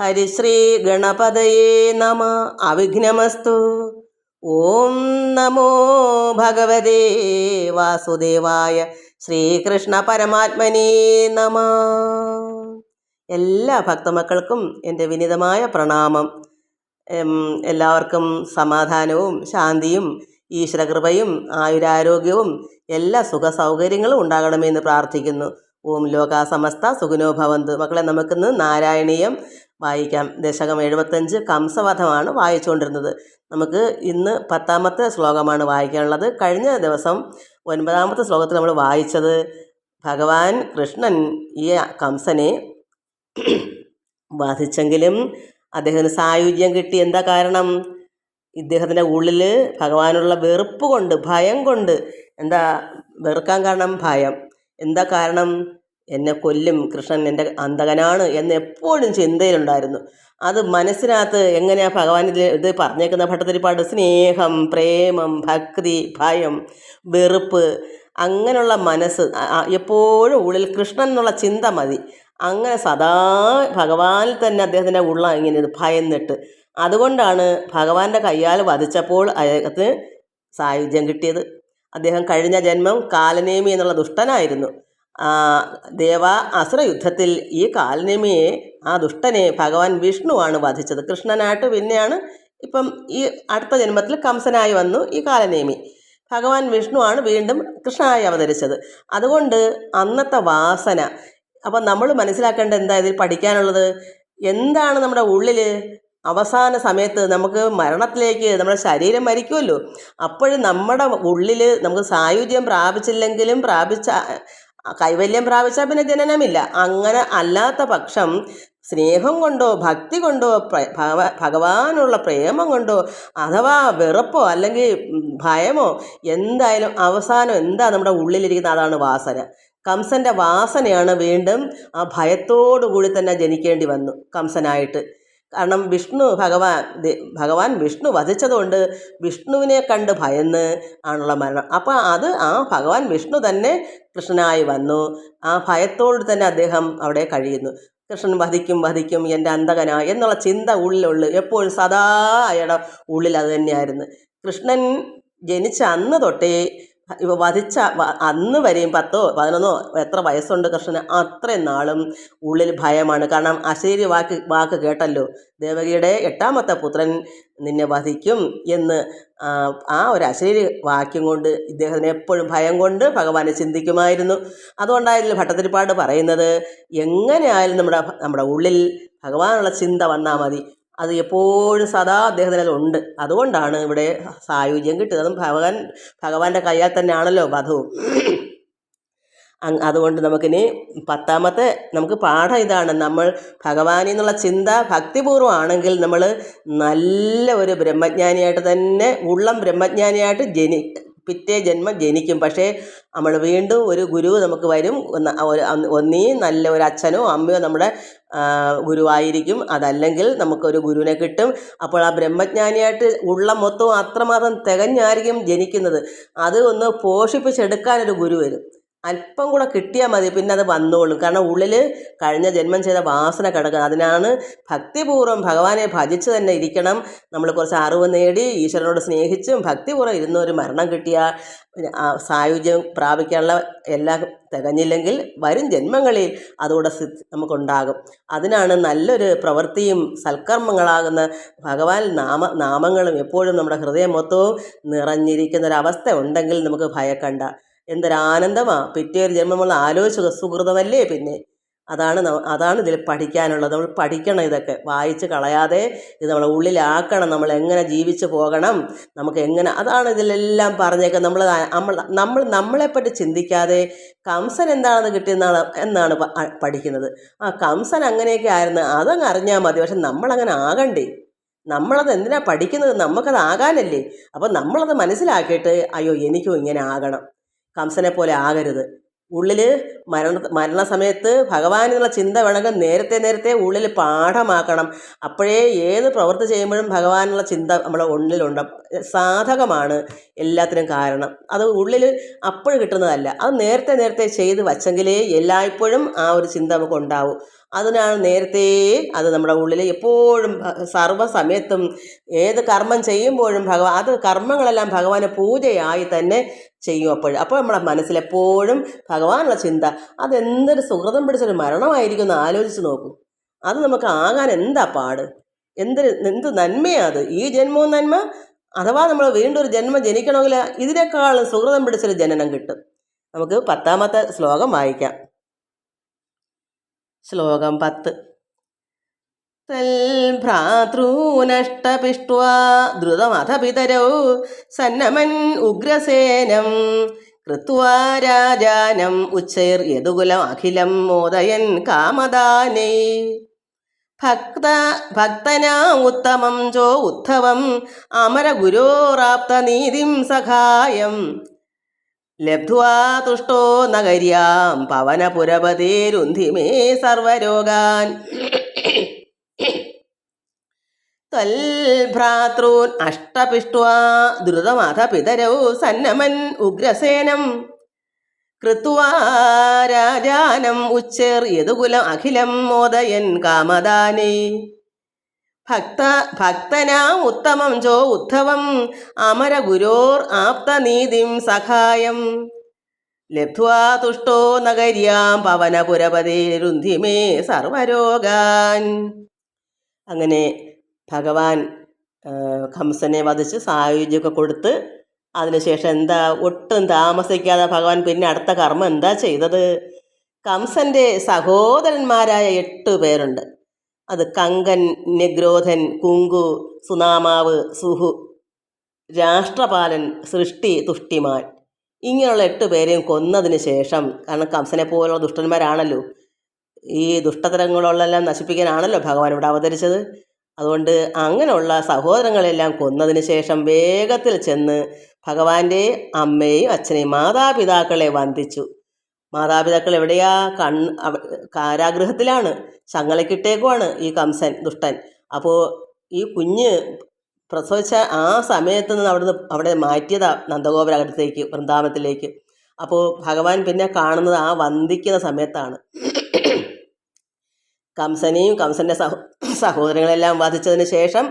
ഹരിശ്രീ ഗണപതയേ നമ. അവിഘ്നമസ്തു. ഓം നമോ ഭഗവതേ വാസുദേവായ ശ്രീകൃഷ്ണ പരമാത്മനേ നമ. എല്ലാ ഭക്തമക്കൾക്കും എന്റെ വിനിതമായ പ്രണാമം. എല്ലാവർക്കും സമാധാനവും ശാന്തിയും ഈശ്വരകൃപയും ആയുരാരോഗ്യവും എല്ലാ സുഖ സൗകര്യങ്ങളും ഉണ്ടാകണമെന്ന് പ്രാർത്ഥിക്കുന്നു. ഓം ലോക സമസ്ത മക്കളെ നമുക്കിന്ന് നാരായണീയം വായിക്കാം. ദശകം എഴുപത്തഞ്ച് കംസവധമാണ് വായിച്ചുകൊണ്ടിരുന്നത്. നമുക്ക് ഇന്ന് പത്താമത്തെ ശ്ലോകമാണ് വായിക്കാനുള്ളത്. കഴിഞ്ഞ ദിവസം ഒൻപതാമത്തെ ശ്ലോകത്തിൽ നമ്മൾ വായിച്ചത് ഭഗവാൻ കൃഷ്ണൻ ഈ കംസനെ വധിച്ചെങ്കിലും അദ്ദേഹത്തിന് സായുജ്യം കിട്ടി. എന്താ കാരണം? ഇദ്ദേഹത്തിന്റെ ഉള്ളിൽ ഭഗവാനുള്ള വെറുപ്പ് കൊണ്ട് ഭയം കൊണ്ട് എന്താ വെറുക്കാൻ കാരണം? ഭയം. എന്താ കാരണം? എന്നെ കൊല്ലും കൃഷ്ണൻ എന്റെ അന്തകനാണ് എന്ന് എപ്പോഴും ചിന്തയിലുണ്ടായിരുന്നു. അത് മനസ്സിനകത്ത് എങ്ങനെയാണ് ഭഗവാൻ ഇത് ഇത് പറഞ്ഞേക്കുന്ന ഭട്ടത്തിരിപ്പാട് സ്നേഹം പ്രേമം ഭക്തി ഭയം വെറുപ്പ് അങ്ങനെയുള്ള മനസ്സ് എപ്പോഴും ഉള്ളിൽ കൃഷ്ണൻ എന്നുള്ള ചിന്ത മതി. അങ്ങനെ സദാ ഭഗവാനിൽ തന്നെ അദ്ദേഹത്തിന്റെ ഉള്ള ഇങ്ങനെ ഭയന്നിട്ട് അതുകൊണ്ടാണ് ഭഗവാന്റെ കയ്യാൽ വധിച്ചപ്പോൾ അദ്ദേഹത്തിന് സായുജ്യം കിട്ടിയത്. അദ്ദേഹം കഴിഞ്ഞ ജന്മം കാലനേമി എന്നുള്ള ദുഷ്ടനായിരുന്നു. ദേവ അസുര യുദ്ധത്തിൽ ഈ കാലനേമിയെ ആ ദുഷ്ടനെ ഭഗവാൻ വിഷ്ണുവാണ് വധിച്ചത്. കൃഷ്ണനായിട്ട് പിന്നെയാണ് ഇപ്പം ഈ അടുത്ത ജന്മത്തിൽ കംസനായി വന്നു ഈ കാലനേമി. ഭഗവാൻ വിഷ്ണുവാണ് വീണ്ടും കൃഷ്ണനായി അവതരിച്ചത്. അതുകൊണ്ട് അന്നത്തെ വാസന അപ്പം നമ്മൾ മനസ്സിലാക്കേണ്ട എന്താ ഇതിൽ പഠിക്കാനുള്ളത്? എന്താണ് നമ്മുടെ ഉള്ളിൽ അവസാന സമയത്ത് നമുക്ക് മരണത്തിലേക്ക് നമ്മുടെ ശരീരം മരിക്കുമല്ലോ. അപ്പോഴും നമ്മുടെ ഉള്ളിൽ നമുക്ക് സായുജ്യം പ്രാപിച്ചില്ലെങ്കിലും പ്രാപിച്ച കൈവല്യം പ്രാപിച്ചാൽ പിന്നെ ജനനമില്ല. അങ്ങനെ അല്ലാത്ത പക്ഷം സ്നേഹം കൊണ്ടോ ഭക്തി കൊണ്ടോ ഭഗവാനുള്ള പ്രേമം കൊണ്ടോ അഥവാ വെറുപ്പോ അല്ലെങ്കിൽ ഭയമോ എന്തായാലും അവസാനം എന്താ നമ്മുടെ ഉള്ളിലിരിക്കുന്ന അതാണ് വാസന. കംസന്റെ വാസനയാണ് വീണ്ടും ആ ഭയത്തോടു കൂടി തന്നെ ജനിക്കേണ്ടി വന്നു കംസനായിട്ട്. കാരണം വിഷ്ണു ഭഗവാൻ ഭഗവാൻ വിഷ്ണു വധിച്ചതുകൊണ്ട് വിഷ്ണുവിനെ കണ്ട് ഭയന്ന് ആണുള്ള മരണം. അപ്പോൾ അത് ആ ഭഗവാൻ വിഷ്ണു തന്നെ കൃഷ്ണനായി വന്നു. ആ ഭയത്തോട് തന്നെ അദ്ദേഹം അവിടെ കഴിയുന്നു. കൃഷ്ണൻ വധിക്കും വധിക്കും എന്റെ അന്തകന എന്നുള്ള ചിന്ത ഉള്ളിലുള്ളു എപ്പോഴും സദാ അയാളുടെ ഉള്ളിൽ അത് തന്നെയായിരുന്നു. കൃഷ്ണൻ ജനിച്ച അന്ന് തൊട്ടേ ഇവ വധിച്ച അന്ന് വരെയും പത്തോ പതിനൊന്നോ എത്ര വയസ്സുണ്ട് കൃഷ്ണന് അത്രയും നാളും ഉള്ളിൽ ഭയമാണ്. കാരണം അശേരി വാക്ക് വാക്ക് കേട്ടല്ലോ. ദേവകിയുടെ എട്ടാമത്തെ പുത്രൻ നിന്നെ വധിക്കും എന്ന് ആ, ഒരു അശേരി വാക്യം കൊണ്ട് ഇദ്ദേഹത്തിന് എപ്പോഴും ഭയം കൊണ്ട് ഭഗവാനെ ചിന്തിക്കുമായിരുന്നു. അതുകൊണ്ടായിരുന്നു ഭട്ടതിരിപ്പാട് പറയുന്നത് എങ്ങനെയായാലും നമ്മുടെ നമ്മുടെ ഉള്ളിൽ ഭഗവാനുള്ള ചിന്ത വന്നാൽ മതി. അത് എപ്പോഴും സദാ അദ്ദേഹത്തിന് ഉണ്ട്. അതുകൊണ്ടാണ് ഇവിടെ സായുജ്യം കിട്ടുക അതും ഭഗവാൻ ഭഗവാന്റെ കയ്യാൽ തന്നെയാണല്ലോ വധവും അതുകൊണ്ട് നമുക്കിനി പത്താമത്തെ നമുക്ക് പാഠം ഇതാണ്. നമ്മൾ ഭഗവാനിൽ നിന്നുള്ള ചിന്ത ഭക്തിപൂർവമാണെങ്കിൽ നമ്മൾ നല്ല ഒരു ബ്രഹ്മജ്ഞാനിയായിട്ട് തന്നെ ഉള്ളം ബ്രഹ്മജ്ഞാനിയായിട്ട് ജനി പിറ്റേ ജന്മം ജനിക്കും. പക്ഷേ നമ്മൾ വീണ്ടും ഒരു ഗുരു നമുക്ക് വരും. ഒന്ന് നല്ല ഒരു അച്ഛനോ അമ്മയോ നമ്മുടെ ഗുരുവായിരിക്കും. അതല്ലെങ്കിൽ നമുക്കൊരു ഗുരുവിനെ കിട്ടും. അപ്പോൾ ആ ബ്രഹ്മജ്ഞാനിയായിട്ട് ഉള്ള മൊത്തവും അത്രമാത്രം തികഞ്ഞായിരിക്കും ജനിക്കുന്നത്. അത് ഒന്ന് പോഷിപ്പിച്ചെടുക്കാനൊരു ഗുരു വരും. അല്പം കൂടെ കിട്ടിയാൽ മതി പിന്നെ അത് വന്നോളും. കാരണം ഉള്ളിൽ കഴിഞ്ഞ ജന്മം ചെയ്ത വാസന കിടക്കുക അതിനാണ് ഭക്തിപൂർവം ഭഗവാനെ ഭജിച്ച് തന്നെ ഇരിക്കണം. നമ്മൾ കുറച്ച് അറിവ് നേടി ഈശ്വരനോട് സ്നേഹിച്ചും ഭക്തിപൂർവം ഇരുന്ന ഒരു മരണം കിട്ടിയാൽ സായുജ്യം പ്രാപിക്കാനുള്ള എല്ലാ തികഞ്ഞില്ലെങ്കിൽ വരും ജന്മങ്ങളിൽ അതുകൂടെ നമുക്കുണ്ടാകും. അതിനാണ് നല്ലൊരു പ്രവൃത്തിയും സൽക്കർമ്മങ്ങളാകുന്ന ഭഗവാൻ നാമ നാമങ്ങളും എപ്പോഴും നമ്മുടെ ഹൃദയം മൊത്തവും നിറഞ്ഞിരിക്കുന്ന ഒരവസ്ഥ ഉണ്ടെങ്കിൽ നമുക്ക് ഭയക്കണ്ട. എന്തൊരാനന്ദമാ. പിറ്റേ ഒരു ജന്മം നമ്മൾ ആലോചിച്ച് സുഹൃതമല്ലേ പിന്നെ. അതാണ് അതാണ് ഇതിൽ പഠിക്കാനുള്ളത്. നമ്മൾ പഠിക്കണം ഇതൊക്കെ. വായിച്ച് കളയാതെ ഇത് നമ്മളെ ഉള്ളിലാക്കണം. നമ്മൾ എങ്ങനെ ജീവിച്ച് പോകണം? നമുക്ക് എങ്ങനെ അതാണ് ഇതിലെല്ലാം പറഞ്ഞേക്കുന്നത്. നമ്മൾ നമ്മൾ നമ്മൾ നമ്മളെപ്പറ്റി ചിന്തിക്കാതെ കംസൻ എന്താണെന്ന് കിട്ടിയെന്നാണ് എന്നാണ് പഠിക്കുന്നത്. ആ കംസൻ അങ്ങനെയൊക്കെ ആയിരുന്നു. അതങ്ങ് അറിഞ്ഞാൽ മതി. പക്ഷെ നമ്മളങ്ങനെ ആകണ്ടേ. നമ്മളത് എന്തിനാ പഠിക്കുന്നത്? നമുക്കത് ആകാനല്ലേ. അപ്പം നമ്മളത് മനസ്സിലാക്കിയിട്ട് അയ്യോ എനിക്കും ഇങ്ങനെ ആകണം. കംസനെ പോലെ ആകരുത്. ഉള്ളിൽ മരണ മരണസമയത്ത് ഭഗവാൻ എന്നുള്ള ചിന്ത വേണമെങ്കിൽ നേരത്തെ നേരത്തെ ഉള്ളിൽ പാഠമാക്കണം. അപ്പോഴേ ഏത് പ്രവൃത്തി ചെയ്യുമ്പോഴും ഭഗവാനുള്ള ചിന്ത നമ്മുടെ ഉള്ളിലുണ്ട്. സാധകമാണ് എല്ലാത്തിനും കാരണം. അത് ഉള്ളിൽ അപ്പോൾ കിട്ടുന്നതല്ല. അത് നേരത്തെ നേരത്തെ ചെയ്ത് വച്ചെങ്കിലേ എല്ലായ്പ്പോഴും ആ ഒരു ചിന്ത നമുക്ക് ഉണ്ടാവും. അതിനാണ് നേരത്തെ അത് നമ്മുടെ ഉള്ളിൽ എപ്പോഴും സർവസമയത്തും ഏത് കർമ്മം ചെയ്യുമ്പോഴും ഭഗവാൻ അത് കർമ്മങ്ങളെല്ലാം ഭഗവാന് പൂജയായി തന്നെ ചെയ്യും അപ്പോൾ അപ്പോൾ നമ്മുടെ മനസ്സിലെപ്പോഴും ഭഗവാനുള്ള ചിന്ത അതെന്തൊരു സുഹൃതം പിടിച്ചൊരു മരണമായിരിക്കും എന്ന് ആലോചിച്ച് നോക്കൂ. അത് നമുക്ക് ആകാൻ എന്താ പാട്? എന്തൊരു എന്ത് നന്മയാണ് അത്? ഈ ജന്മവും നന്മ? അഥവാ നമ്മൾ വീണ്ടും ഒരു ജന്മം ജനിക്കണമെങ്കിൽ ഇതിനേക്കാൾ സുഹൃതം പിടിച്ചൊരു ജനനം കിട്ടും. നമുക്ക് പത്താമത്തെ ശ്ലോകം വായിക്കാം. ശ്ലോകം പത്ത്. തൽഭ്രാതൃനഷ്ടപിഷ്ട്വാ ദ്രുതമഥ സന്നമൻ ഉഗ്രസേനം കൃത്വാ രാജാനം ഉച്ചൈർ യദുകുലം അഖിലം മോദയൻ കാമദാനൈ. ഭക്ത ഭക്തനാ ഉത്തമം ചോ ഉദ്ധവം അമരഗുരോറാപ്തനീതിം സഖായം. ലബ്ധ്വാ തുഷ്ടോ നഗര്യാം പവനപുരപതിരുന്ധിമേ സർവരോഗാൻ. തൽഭ്രാതॄൻ അഷ്ടപിഷ്ട്വാ ദ്രുതമഥ പിതരൗ സന്നമൻ ഉഗ്രസേനം. കൃത്വാ രാജാനം ഉച്ചേർ യതുകുലം അഖിലം മോദയൻ കാമദാനേ. ഭക്ത ഭക്തനാം ഉത്തമം ചോ ഉദ്ധവം അമര ഗുരോർ ആപ്തനീതിം സഹായം. ലബ്ധ്വാ തുഷ്ടോ നഗര്യാം പവനപുരപതിരുന്ധിമേ സർവരോഗാൻ. അങ്ങനെ ഭഗവാൻ കംസനെ വധിച്ച് സായുജ്യമൊക്കെ കൊടുത്ത് അതിനുശേഷം എന്താ ഒട്ടും താമസിക്കാതെ ഭഗവാൻ പിന്നെ അടുത്ത കർമ്മം എന്താ ചെയ്തത്? കംസന്റെ സഹോദരന്മാരായ എട്ട് പേരുണ്ട്. അത് കങ്കൻ നിഗ്രോധൻ കുങ്കു സുനാമാവ് സുഹു രാഷ്ട്രപാലൻ സൃഷ്ടി തുഷ്ടിമാൻ. ഇങ്ങനെയുള്ള എട്ട് പേരെയും കൊന്നതിന് ശേഷം കാരണം കംസനെ പോലുള്ള ദുഷ്ടന്മാരാണല്ലോ ഈ ദുഷ്ടതരങ്ങളെല്ലാം നശിപ്പിക്കാനാണല്ലോ ഭഗവാൻ ഇവിടെ അവതരിച്ചത്. അതുകൊണ്ട് അങ്ങനെയുള്ള സഹോദരങ്ങളെല്ലാം കൊന്നതിന് ശേഷം വേഗത്തിൽ ചെന്ന് ഭഗവാന്റെ അമ്മയെയും അച്ഛനെയും മാതാപിതാക്കളെ വന്ദിച്ചു. മാതാപിതാക്കൾ എവിടെയാ? കൺ കാരാഗ്രഹത്തിലാണ് ചങ്ങലക്കിട്ടേക്കുമാണ് ഈ കംസൻ ദുഷ്ടൻ. അപ്പോൾ ഈ കുഞ്ഞ് പ്രസവിച്ച ആ സമയത്ത് നിന്ന് അവിടുന്ന് അവിടെ മാറ്റിയതാ നന്ദഗോപുരകത്തേക്ക് വൃന്ദാവനത്തിലേക്ക്. അപ്പോൾ ഭഗവാൻ പിന്നെ കാണുന്നത് ആ വന്ദിക്കുന്ന സമയത്താണ്. കംസനെയും കംസന്റെ സഹോ സഹോദരങ്ങളെല്ലാം വധിച്ചതിന് ശേഷം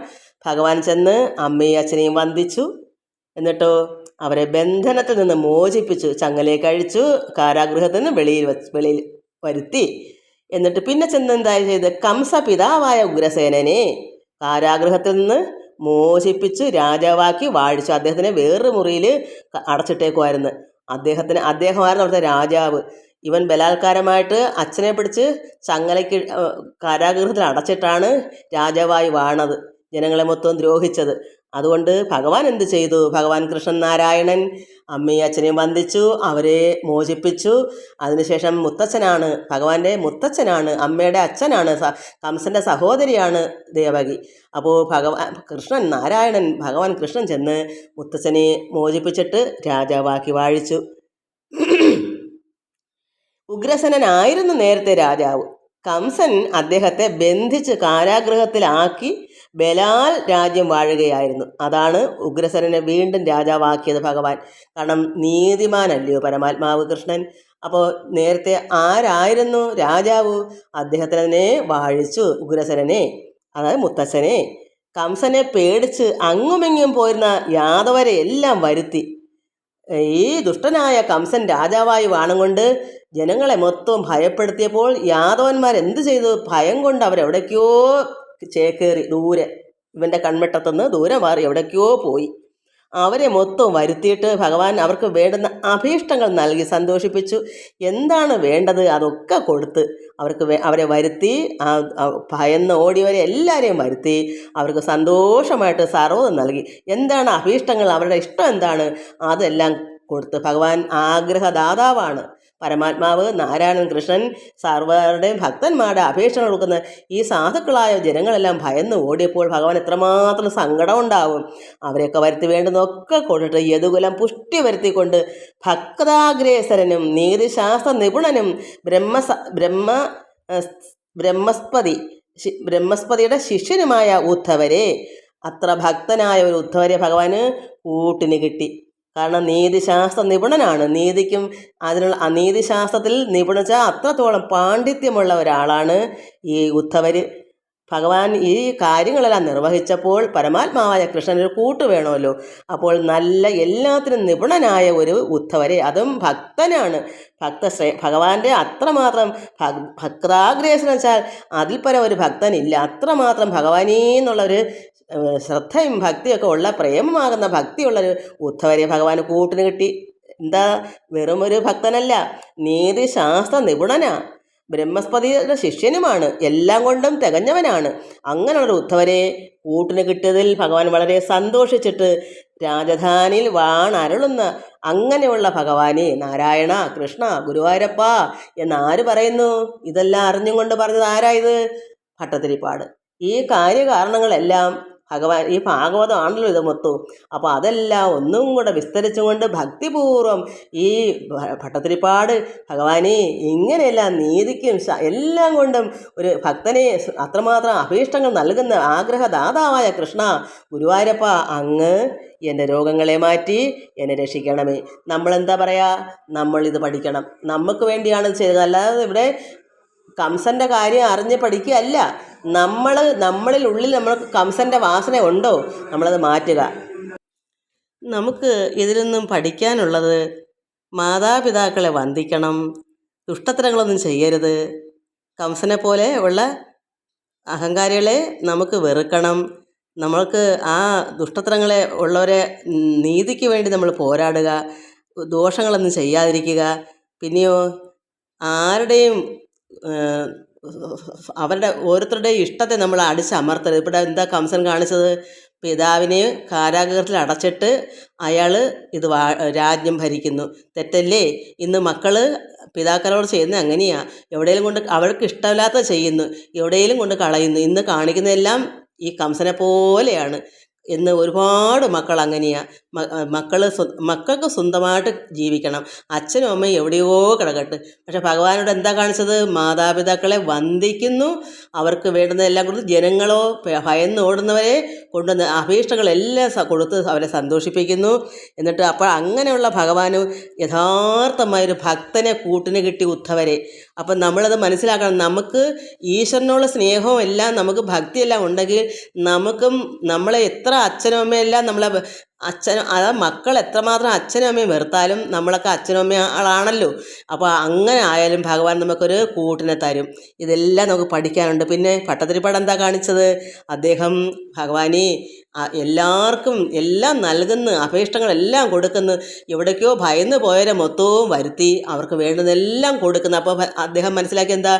ഭഗവാൻ ചെന്ന് അമ്മയും അച്ഛനെയും വന്ദിച്ചു. എന്നിട്ടോ അവരെ ബന്ധനത്തിൽ നിന്ന് മോചിപ്പിച്ചു ചങ്ങലയെ കഴിച്ചു കാരാഗൃഹത്തിൽ നിന്ന് വെളിയിൽ വെളിയിൽ വരുത്തി. എന്നിട്ട് പിന്നെ ചെന്ന് എന്താ ചെയ്ത് കംസ പിതാവായ ഉഗ്രസേനനെ കാരാഗൃഹത്തിൽ നിന്ന് മോചിപ്പിച്ച് രാജാവാക്കി വാഴിച്ചു. അദ്ദേഹത്തിനെ വേറൊരു മുറിയിൽ അടച്ചിട്ടേക്കുമായിരുന്നു അദ്ദേഹത്തിന് അദ്ദേഹമായിരുന്നു അവിടുത്തെ രാജാവ്. ഇവൻ ബലാത്കാരമായിട്ട് അച്ഛനെ പിടിച്ച് ചങ്ങലയ്ക്ക് കാരാഗൃഹത്തിൽ അടച്ചിട്ടാണ് രാജാവായി വാണത് ജനങ്ങളെ മൊത്തം ദ്രോഹിച്ചത്. അതുകൊണ്ട് ഭഗവാൻ എന്ത് ചെയ്തു? ഭഗവാൻ കൃഷ്ണൻ നാരായണൻ അമ്മയും അച്ഛനെയും വന്ദിച്ചു അവരെ മോചിപ്പിച്ചു. അതിനുശേഷം മുത്തച്ഛനാണ് ഭഗവാന്റെ മുത്തച്ഛനാണ് അമ്മയുടെ അച്ഛനാണ് കംസന്റെ സഹോദരിയാണ് ദേവകി. അപ്പോൾ ഭഗവാൻ കൃഷ്ണൻ നാരായണൻ ഭഗവാൻ കൃഷ്ണൻ ചെന്ന് മുത്തച്ഛനെ മോചിപ്പിച്ചിട്ട് രാജാവാക്കി വാഴിച്ചു. ഉഗ്രസനനായിരുന്നു നേരത്തെ രാജാവ്. കംസൻ അദ്ദേഹത്തെ ബന്ധിച്ച് കാരാഗ്രഹത്തിലാക്കി ബലാൽ രാജ്യം വാഴുകയായിരുന്നു. അതാണ് ഉഗ്രസനെ വീണ്ടും രാജാവാക്കിയത് ഭഗവാൻ. കാരണം നീതിമാനല്ലയോ പരമാത്മാവ് കൃഷ്ണൻ? അപ്പോൾ നേരത്തെ ആരായിരുന്നു രാജാവ്? അദ്ദേഹത്തിനെ വാഴിച്ചു ഉഗ്രസനെ അതായത് മുത്തച്ഛനെ. കംസനെ പേടിച്ച് അങ്ങുമിങ്ങും പോയിരുന്ന യാദവരെ എല്ലാം വരുത്തി. ഈ ദുഷ്ടനായ കംസൻ രാജാവായി വാണം കൊണ്ട് ജനങ്ങളെ മൊത്തം ഭയപ്പെടുത്തിയപ്പോൾ യാദവന്മാർ എന്ത് ചെയ്തു? ഭയം കൊണ്ട് അവരെവിടേക്കോ ചേക്കേറി ദൂരെ ഇവന്റെ കൺവെട്ടത്തുനിന്ന് ദൂരെ മാറി എവിടേക്കോ പോയി. അവരെ മൊത്തം വരുത്തിയിട്ട് ഭഗവാൻ അവർക്ക് വേണ്ടുന്ന അഭീഷ്ടങ്ങൾ നൽകി സന്തോഷിപ്പിച്ചു. എന്താണ് വേണ്ടത്? അതൊക്കെ കൊടുത്ത് അവർക്ക് അവരെ വരുത്തി ഭയന്ന് ഓടിയവരെ എല്ലാവരെയും വരുത്തി അവർക്ക് സന്തോഷമായിട്ട് സർവതും നൽകി. എന്താണ് അഭീഷ്ടങ്ങൾ? അവരുടെ ഇഷ്ടം എന്താണ്? അതെല്ലാം കൊടുത്ത് ഭഗവാൻ ആഗ്രഹദാതാവാണ്. പരമാത്മാവ് നാരായണൻ കൃഷ്ണൻ സർവരുടെയും ഭക്തന്മാരുടെ അപേക്ഷ കൊടുക്കുന്ന ഈ സാധുക്കളായ ജനങ്ങളെല്ലാം ഭയന്ന് ഓടിയപ്പോൾ ഭഗവാൻ എത്രമാത്രം സങ്കടം ഉണ്ടാവും അവരെയൊക്കെ വരുത്തി വേണ്ടുന്നൊക്കെ കൊണ്ടിട്ട് യദുകുലം പുഷ്ടി വരുത്തിക്കൊണ്ട് ഭക്താഗ്രേസരനും നീതിശാസ്ത്ര നിപുണനും ബ്രഹ്മ ഏഹ്, ബ്രഹ്മസ്പതി ബ്രഹ്മസ്പതിയുടെ ശിഷ്യനുമായ ഉദ്ധവരെ. അത്ര ഭക്തനായ ഒരു ഉദ്ധവരെ ഭഗവാന് കൂട്ടിന് കിട്ടി. കാരണം നീതിശാസ്ത്ര നിപുണനാണ്. നീതിക്കും അതിനുള്ള നീതിശാസ്ത്രത്തിൽ നിപുണിച്ച അത്രത്തോളം പാണ്ഡിത്യമുള്ള ഒരാളാണ് ഈ ഉദ്ധവര്. ഭഗവാൻ ഈ കാര്യങ്ങളെല്ലാം നിർവഹിച്ചപ്പോൾ പരമാത്മാവായ കൃഷ്ണൻ ഒരു കൂട്ട് വേണമല്ലോ. അപ്പോൾ നല്ല എല്ലാത്തിനും നിപുണനായ ഒരു ഉദ്ധവരെ അതും ഭക്തനാണ്. ഭക്തശ്രേ ഭഗവാന്റെ അത്രമാത്രം ഭക് ഭക്താഗ്രേസനം വെച്ചാൽ അതിൽ പരം ഒരു ഭക്തനില്ല. അത്രമാത്രം ഭഗവാനേ ഏഹ്, ശ്രദ്ധയും ഭക്തിയൊക്കെ ഉള്ള പ്രേമമാകുന്ന ഭക്തിയുള്ളൊരു ഉദ്ധവരെ ഭഗവാൻ കൂട്ടിന് കിട്ടി. എന്താ? വെറും ഒരു ഭക്തനല്ല നീതിശാസ്ത്ര നിപുണനാ. ബ്രഹ്മസ്പതിയുടെ ശിഷ്യനുമാണ്. എല്ലാം കൊണ്ടും തികഞ്ഞവനാണ്. അങ്ങനെയുള്ള ഉദ്ധവരെ കൂട്ടിന് കിട്ടിയതിൽ ഭഗവാൻ വളരെ സന്തോഷിച്ചിട്ട് രാജധാനിയിൽ വാണരുളുന്ന അങ്ങനെയുള്ള ഭഗവാനെ നാരായണ കൃഷ്ണ ഗുരുവായൂരപ്പ ആര് പറയുന്നു? ഇതെല്ലാം അറിഞ്ഞും കൊണ്ട് പറഞ്ഞത് ആരായത് ഭട്ടത്തിരിപ്പാട് ഈ കാര്യകാരണങ്ങളെല്ലാം ഭഗവാൻ ഈ ഭാഗവതമാണല്ലോ ഇത് മൊത്തവും അപ്പോൾ അതെല്ലാം ഒന്നും കൂടെ വിസ്തരിച്ചുകൊണ്ട് ഭക്തിപൂർവം ഈ ഭട്ടത്തിരിപ്പാട് ഭഗവാനെ ഇങ്ങനെയെല്ലാം നീതിക്കും എല്ലാം കൊണ്ടും ഒരു ഭക്തനെ അത്രമാത്രം അഭീഷ്ടങ്ങൾ നൽകുന്ന ആഗ്രഹദാതാവായ കൃഷ്ണ ഗുരുവായൂരപ്പ അങ്ങ് എന്റെ രോഗങ്ങളെ മാറ്റി എന്നെ രക്ഷിക്കണമേ. നമ്മളെന്താ പറയുക നമ്മളിത് പഠിക്കണം. നമുക്ക് വേണ്ടിയാണ് ചെയ്തത്. അല്ലാതെ ഇവിടെ കംസന്റെ കാര്യം അറിഞ്ഞ് പഠിക്കുകയല്ല. നമ്മൾ നമ്മളിൽ ഉള്ളിൽ നമ്മൾക്ക് കംസന്റെ വാസന ഉണ്ടോ? നമ്മളത് മാറ്റുക. നമുക്ക് ഇതിൽ നിന്നും പഠിക്കാനുള്ളത് മാതാപിതാക്കളെ വന്ദിക്കണം. ദുഷ്ടത്തരങ്ങളൊന്നും ചെയ്യരുത്. കംസനെ പോലെ ഉള്ള അഹങ്കാരികളെ നമുക്ക് വെറുക്കണം. നമ്മൾക്ക് ആ ദുഷ്ടത്തരങ്ങളെ ഉള്ളവരെ നീതിക്ക് വേണ്ടി നമ്മൾ പോരാടുക. ദോഷങ്ങളൊന്നും ചെയ്യാതിരിക്കുക. പിന്നെയോ ആരുടെയും അവരുടെ ഓരോരുത്തരുടെയും ഇഷ്ടത്തെ നമ്മൾ അടിച്ചമർത്തരുത്. ഇവിടെ എന്താ കംസൻ കാണിച്ചത്? പിതാവിനെ കാരാഗ്രഹത്തിൽ അടച്ചിട്ട് അയാൾ ഇത് രാജ്യം ഭരിക്കുന്നു. തെറ്റല്ലേ? ഇന്ന് മക്കൾ പിതാക്കളോട് ചെയ്യുന്നത് അങ്ങനെയാ. എവിടെയെങ്കിലും കൊണ്ട് അവൾക്ക് ഇഷ്ടമില്ലാത്ത ചെയ്യുന്നു. എവിടെയെങ്കിലും കൊണ്ട് കളയുന്നു. ഇന്ന് കാണിക്കുന്നതെല്ലാം ഈ കംസനെ പോലെയാണ്. എന്ന് ഒരുപാട് മക്കൾ അങ്ങനെയാ. മക്കൾ മക്കൾക്ക് സ്വന്തമായിട്ട് ജീവിക്കണം. അച്ഛനും അമ്മയും എവിടെയോ കിടക്കട്ടെ. പക്ഷെ ഭഗവാനോട് എന്താ കാണിച്ചത്? മാതാപിതാക്കളെ വന്ദിക്കുന്നു. അവർക്ക് വേണ്ടുന്നതെല്ലാം കൊടുത്ത് ജനങ്ങളോ ഭയന്ന് ഓടുന്നവരെ കൊണ്ടുവന്ന് അപേക്ഷകളെല്ലാം കൊടുത്ത് അവരെ സന്തോഷിപ്പിക്കുന്നു. എന്നിട്ട് അപ്പോൾ അങ്ങനെയുള്ള ഭഗവാന് യഥാർത്ഥമായൊരു ഭക്തനെ കൂട്ടിന് കിട്ടി ഉദ്ധവരെ. അപ്പം നമ്മളത് മനസ്സിലാക്കണം. നമുക്ക് ഈശ്വരനുള്ള സ്നേഹവും എല്ലാം നമുക്ക് ഭക്തിയെല്ലാം ഉണ്ടെങ്കിൽ നമുക്കും നമ്മളെ എത്ര അച്ഛനും അമ്മയെല്ലാം നമ്മളെ അച്ഛനും അതാ മക്കൾ എത്രമാത്രം അച്ഛനും അമ്മയും വെറുത്താലും നമ്മളൊക്കെ അച്ഛനും അമ്മയും ആളാണല്ലോ. അപ്പോൾ അങ്ങനെ ആയാലും ഭഗവാൻ നമുക്കൊരു കൂട്ടിനെ തരും. ഇതെല്ലാം നമുക്ക് പഠിക്കാനുണ്ട്. പിന്നെ പട്ടതിരിപ്പാട് എന്താ കാണിച്ചത്? അദ്ദേഹം ഭഗവാനെ എല്ലാവർക്കും എല്ലാം നൽകുന്ന. അപേക്ഷങ്ങളെല്ലാം കൊടുക്കുന്നു. എവിടേക്കോ ഭയന്ന് പോയവരെ മൊത്തവും വരുത്തി അവർക്ക് വേണ്ടുന്നതെല്ലാം കൊടുക്കുന്നു. അപ്പോൾ അദ്ദേഹം മനസ്സിലാക്കി എന്താ?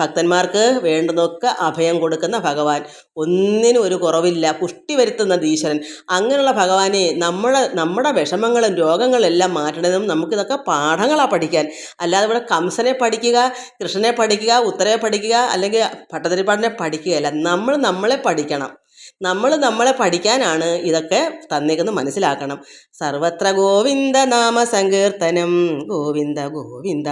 ഭക്തന്മാർക്ക് വേണ്ടുന്നതൊക്കെ അഭയം കൊടുക്കുന്ന ഭഗവാൻ. ഒന്നിനും ഒരു കുറവില്ല. പുഷ്ടി വരുത്തുന്ന ഈശ്വരൻ അങ്ങനെയുള്ള ഭഗവാനെ നമ്മളെ നമ്മുടെ വിഷമങ്ങളും രോഗങ്ങളും എല്ലാം മാറ്റണതും നമുക്കിതൊക്കെ പാഠങ്ങളാണ് പഠിക്കാൻ. അല്ലാതെ ഇവിടെ കംസനെ പഠിക്കുക കൃഷ്ണനെ പഠിക്കുക ഉത്തരയെ പഠിക്കുക അല്ലെങ്കിൽ ഭട്ടതിരിപ്പാടിനെ പഠിക്കുകയല്ല. നമ്മൾ നമ്മളെ പഠിക്കണം. നമ്മൾ നമ്മളെ പഠിക്കാനാണ് ഇതൊക്കെ തന്നേക്കുന്നത് മനസ്സിലാക്കണം. സർവത്ര ഗോവിന്ദ നാമ സങ്കീർത്തനം. ഗോവിന്ദ ഗോവിന്ദ.